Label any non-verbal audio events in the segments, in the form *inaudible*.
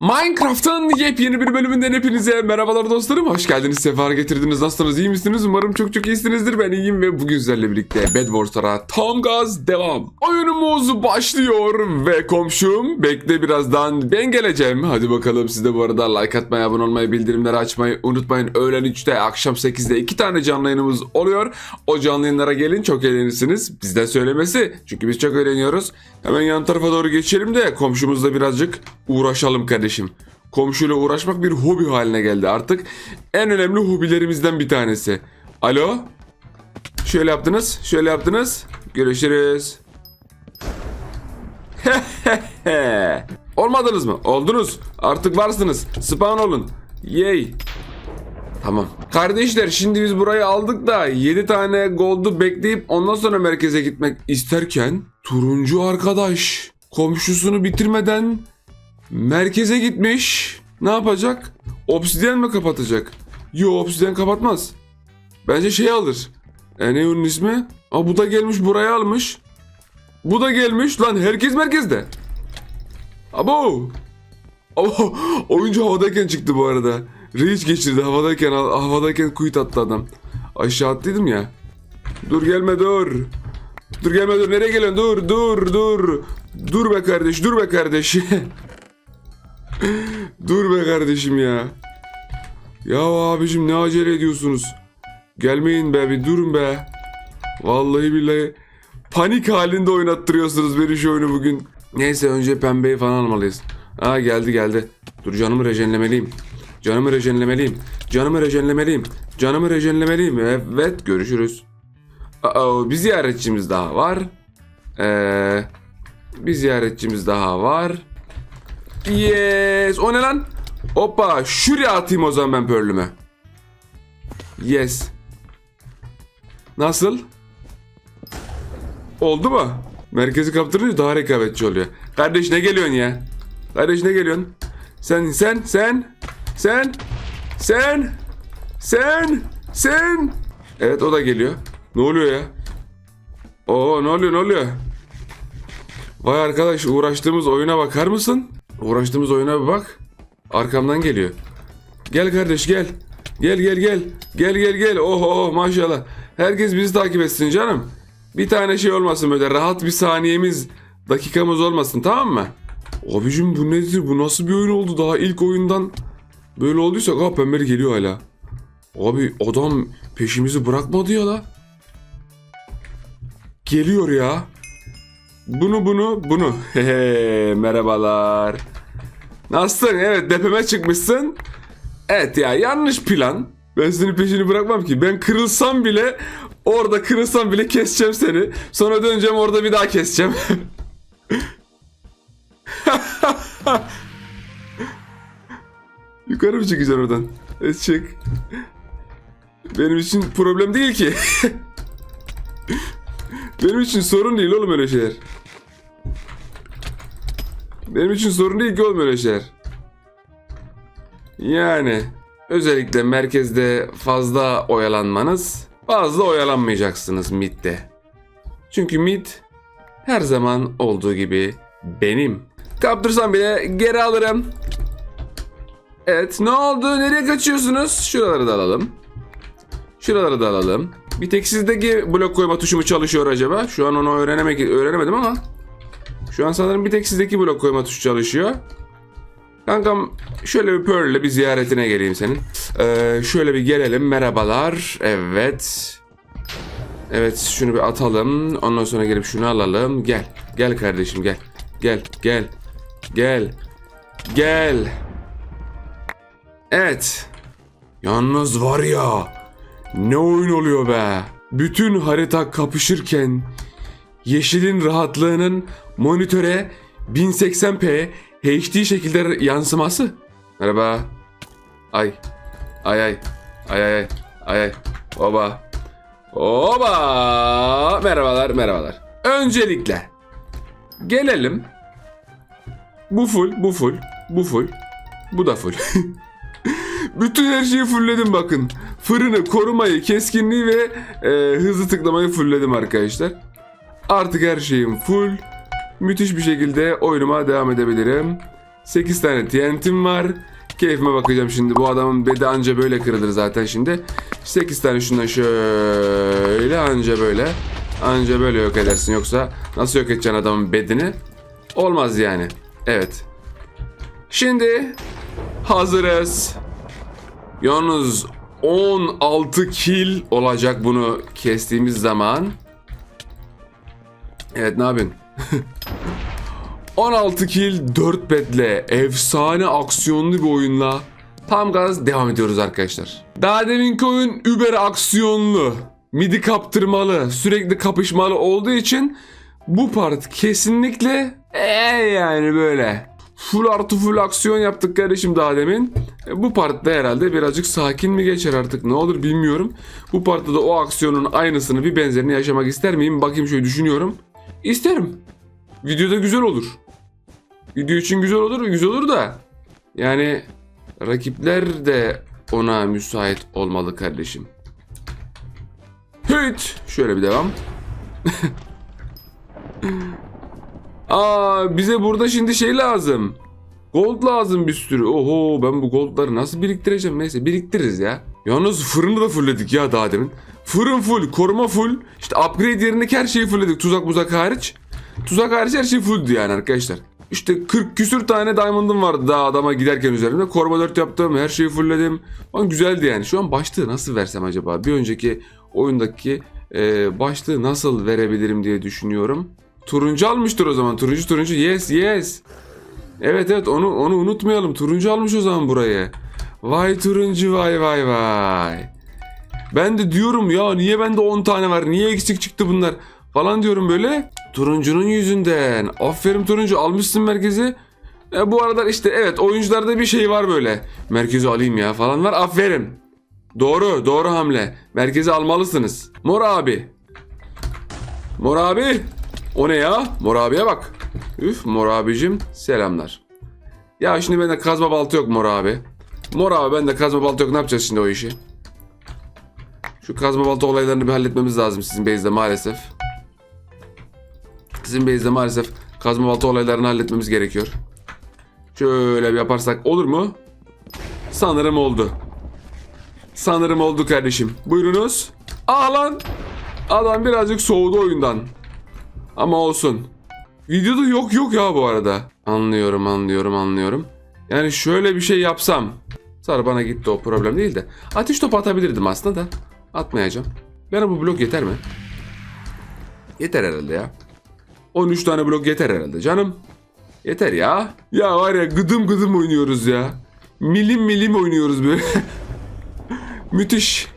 Minecraft'ın yepyeni bir bölümünden hepinize merhabalar dostlarım. Hoş geldiniz, sefa getirdiniz. Nasılsınız, iyi misiniz? Umarım çok çok iyisinizdir. Ben iyiyim ve bugün sizlerle birlikte Bed Wars'a tam gaz devam. Oyunumuz başlıyor ve komşum bekle birazdan ben geleceğim. Hadi bakalım siz de bu arada like atmayı, abone olmayı, bildirimleri açmayı unutmayın. Öğlen 3'te, akşam 8'de iki tane canlı yayınımız oluyor. O canlı yayınlara gelin çok eğlenirsiniz. Bizden söylemesi. Çünkü biz çok eğleniyoruz. Hemen yan tarafa doğru geçelim de komşumuzla birazcık uğraşalım kardeşim. Komşuyla uğraşmak bir hobi haline geldi artık. En önemli hobilerimizden bir tanesi. Alo? Şöyle yaptınız, şöyle yaptınız. Görüşürüz. *laughs* Olmadınız mı? Oldunuz. Artık varsınız. Spawn olun. Yay. Tamam. Kardeşler şimdi biz burayı aldık da 7 tane gold'u bekleyip ondan sonra merkeze gitmek isterken turuncu arkadaş komşusunu bitirmeden merkeze gitmiş. Ne yapacak? Obsidyen mi kapatacak? Yo obsidyen kapatmaz. Bence şey alır. E ne ismi? Aa bu da gelmiş buraya almış. Bu da gelmiş. Lan herkes merkezde. Abo. Abo. *laughs* Oyuncu havadayken çıktı bu arada. Reach geçirdi havadayken havadayken kuyut attı adam. Aşağı attıydım ya. Dur gelme dur. Dur gelme dur. Nereye geliyorsun? Dur dur dur. Dur be kardeş dur be kardeş. *laughs* dur be kardeşim ya. Ya abicim ne acele ediyorsunuz? Gelmeyin be bir durun be. Vallahi billahi panik halinde oynattırıyorsunuz beni şu oyunu bugün. Neyse önce pembeyi falan almalıyız. Aa geldi geldi. Dur canımı rejenlemeliyim. Canımı rejenlemeliyim. Canımı rejenlemeliyim. Canımı rejenlemeliyim. Evet görüşürüz. Aa, bir ziyaretçimiz daha var. Ee, bir ziyaretçimiz daha var. Yes. O ne lan? Hoppa. Şuraya atayım o zaman ben pörlümü. Yes. Nasıl? Oldu mu? Merkezi kaptırınca daha rekabetçi oluyor. Kardeş ne geliyorsun ya? Kardeş ne geliyorsun? Sen sen sen sen sen sen sen Evet o da geliyor. Ne oluyor ya? Oo ne oluyor ne oluyor? Vay arkadaş uğraştığımız oyuna bakar mısın? Uğraştığımız oyuna bir bak. Arkamdan geliyor. Gel kardeş gel. Gel gel gel. Gel gel gel. Oh oh maşallah. Herkes bizi takip etsin canım. Bir tane şey olmasın böyle rahat bir saniyemiz, dakikamız olmasın tamam mı? Abicim bu nedir? Bu nasıl bir oyun oldu? Daha ilk oyundan böyle olduysa ha pembe geliyor hala. Abi adam peşimizi bırakmadı ya la. Geliyor ya. Bunu bunu bunu. *laughs* Merhabalar. Nasılsın? Evet depeme çıkmışsın. Evet ya yanlış plan. Ben senin peşini bırakmam ki. Ben kırılsam bile orada kırılsam bile keseceğim seni. Sonra döneceğim orada bir daha keseceğim. *laughs* Yukarı mı çıkacaksın oradan? Evet çık. Benim için problem değil ki. *laughs* Benim için sorun değil oğlum öyle şeyler. Benim için sorun değil ki oğlum öyle şeyler. Yani özellikle merkezde fazla oyalanmanız fazla oyalanmayacaksınız midde. Çünkü mid her zaman olduğu gibi benim. Kaptırsam bile geri alırım. Evet ne oldu nereye kaçıyorsunuz? Şuraları da alalım. Şuraları da alalım. Bir tek sizdeki blok koyma tuşu mu çalışıyor acaba? Şu an onu öğrenemek öğrenemedim ama. Şu an sanırım bir tek sizdeki blok koyma tuşu çalışıyor. Kankam şöyle bir Pearl'le bir ziyaretine geleyim senin. Ee, şöyle bir gelelim. Merhabalar. Evet. Evet şunu bir atalım. Ondan sonra gelip şunu alalım. Gel. Gel kardeşim gel. Gel. Gel. Gel. Gel. Evet. Yalnız var ya. Ne oyun oluyor be. Bütün harita kapışırken yeşilin rahatlığının monitöre 1080p HD şekilde yansıması. Merhaba. Ay. Ay ay. Ay ay ay. Ay. Oba. Oba. Merhabalar merhabalar. Öncelikle gelelim. Bu full, bu full, bu full, bu da full. *laughs* Bütün her şeyi fullledim bakın. Fırını, korumayı, keskinliği ve e, hızlı tıklamayı fullledim arkadaşlar. Artık her şeyim full. Müthiş bir şekilde oyunuma devam edebilirim. 8 tane TNT'm var. Keyfime bakacağım şimdi. Bu adamın bedi anca böyle kırılır zaten şimdi. 8 tane şundan şöyle anca böyle. Anca böyle yok edersin. Yoksa nasıl yok edeceksin adamın bedini? Olmaz yani. Evet. Şimdi hazırız. Yalnız 16 kill olacak bunu kestiğimiz zaman. Evet ne yapıyorsun? *laughs* 16 kill 4 bedle efsane aksiyonlu bir oyunla tam gaz devam ediyoruz arkadaşlar. Daha deminki oyun über aksiyonlu, midi kaptırmalı, sürekli kapışmalı olduğu için bu part kesinlikle ee yani böyle full artı full aksiyon yaptık kardeşim daha demin. E, bu partta herhalde birazcık sakin mi geçer artık ne olur bilmiyorum. Bu partta da o aksiyonun aynısını bir benzerini yaşamak ister miyim? Bakayım şöyle düşünüyorum. İsterim. Videoda güzel olur. Video için güzel olur güzel olur da yani rakipler de ona müsait olmalı kardeşim. Hüt. Şöyle bir devam. *laughs* Aa bize burada şimdi şey lazım. Gold lazım bir sürü. Oho ben bu goldları nasıl biriktireceğim? Neyse biriktiririz ya. Yalnız fırını da fullledik ya daha demin. Fırın full, koruma full. İşte upgrade yerindeki her şeyi fullledik. Tuzak muzak hariç. Tuzak hariç her şey fulldü yani arkadaşlar. İşte 40 küsür tane diamond'ım vardı daha adama giderken üzerinde. Koruma 4 yaptım. Her şeyi fullledim. Ama güzeldi yani. Şu an başlığı nasıl versem acaba? Bir önceki oyundaki e, başlığı nasıl verebilirim diye düşünüyorum. Turuncu almıştır o zaman. Turuncu turuncu. Yes yes. Evet evet onu onu unutmayalım. Turuncu almış o zaman burayı. Vay turuncu vay vay vay. Ben de diyorum ya niye bende 10 tane var? Niye eksik çıktı bunlar? Falan diyorum böyle. Turuncunun yüzünden. Aferin turuncu almışsın merkezi. E, bu aralar işte evet oyuncularda bir şey var böyle. Merkezi alayım ya falan var. Aferin. Doğru doğru hamle. Merkezi almalısınız. Mor abi. Mor abi. O ne ya? Mor abiye bak. Üf mor abicim selamlar. Ya şimdi bende kazma balta yok mor abi. Mor abi bende kazma balta yok ne yapacağız şimdi o işi? Şu kazma balta olaylarını bir halletmemiz lazım sizin base'de maalesef. Sizin base'de maalesef kazma balta olaylarını halletmemiz gerekiyor. Şöyle bir yaparsak olur mu? Sanırım oldu. Sanırım oldu kardeşim. Buyurunuz. Aa lan. Adam birazcık soğudu oyundan. Ama olsun. Videoda yok yok ya bu arada. Anlıyorum anlıyorum anlıyorum. Yani şöyle bir şey yapsam. Sarı bana gitti o problem değil de. Ateş topu atabilirdim aslında da. Atmayacağım. Bana bu blok yeter mi? Yeter herhalde ya. 13 tane blok yeter herhalde canım. Yeter ya. Ya var ya gıdım gıdım oynuyoruz ya. Milim milim oynuyoruz böyle. *laughs* müthiş.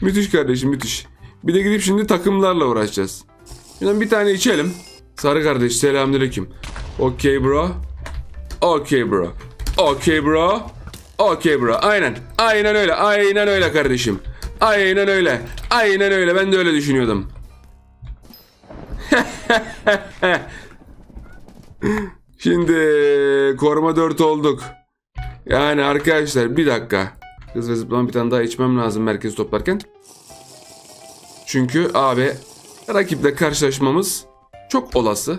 Müthiş kardeşim müthiş. Bir de gidip şimdi takımlarla uğraşacağız. Şundan bir tane içelim. Sarı kardeş selamünaleyküm. Okey bro. Okey bro. Okey bro. Okey bro. Aynen. Aynen öyle. Aynen öyle kardeşim. Aynen öyle. Aynen öyle. Ben de öyle düşünüyordum. *laughs* Şimdi koruma 4 olduk. Yani arkadaşlar bir dakika. Hız ve zıplama bir tane daha içmem lazım merkezi toplarken. Çünkü abi rakiple karşılaşmamız çok olası.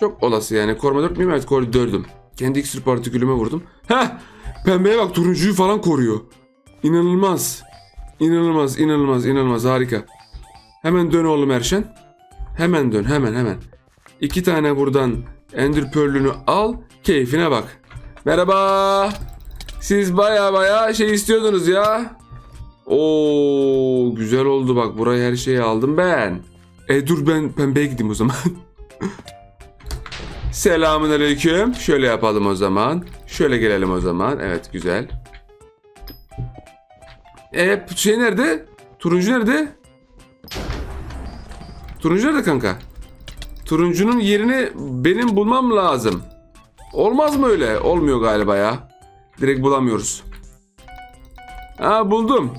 Çok olası yani. Koruma 4 müyüm? Evet koruma 4'üm. Kendi iksir partikülüme vurdum. Heh! Pembeye bak turuncuyu falan koruyor. İnanılmaz. İnanılmaz, inanılmaz, inanılmaz. Harika. Hemen dön oğlum Erşen. Hemen dön, hemen hemen. İki tane buradan Ender Pearl'ünü al, keyfine bak. Merhaba. Siz baya baya şey istiyordunuz ya. Oo güzel oldu bak buraya her şeyi aldım ben. E dur ben pembeye gideyim o zaman. *laughs* Selamun aleyküm. Şöyle yapalım o zaman. Şöyle gelelim o zaman. Evet güzel. E şey nerede? Turuncu nerede? Turuncu nerede kanka? Turuncunun yerini benim bulmam lazım. Olmaz mı öyle? Olmuyor galiba ya. Direkt bulamıyoruz. Ha buldum.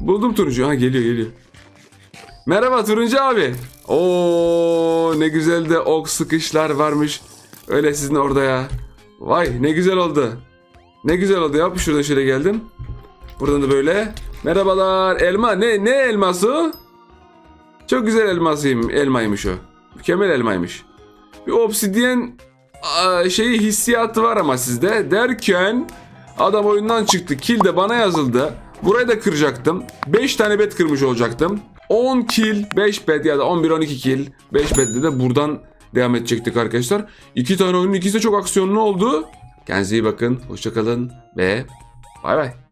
Buldum turuncu. Ha geliyor geliyor. Merhaba turuncu abi. Oo ne güzel de ok sıkışlar varmış. Öyle sizin orada ya. Vay ne güzel oldu. Ne güzel oldu ya. Şuradan şöyle geldim. Buradan da böyle. Merhabalar. Elma. Ne ne elması? Çok güzel elmasıyım. Elmaymış o. Mükemmel elmaymış. Bir obsidyen şeyi hissiyatı var ama sizde. Derken adam oyundan çıktı. Kill de bana yazıldı. Burayı da kıracaktım. 5 tane bet kırmış olacaktım. 10 kill, 5 bet ya da 11-12 kill, 5 betle de buradan devam edecektik arkadaşlar. İki tane oyunun ikisi de çok aksiyonlu oldu. Kendinize iyi bakın. Hoşçakalın ve bay bay.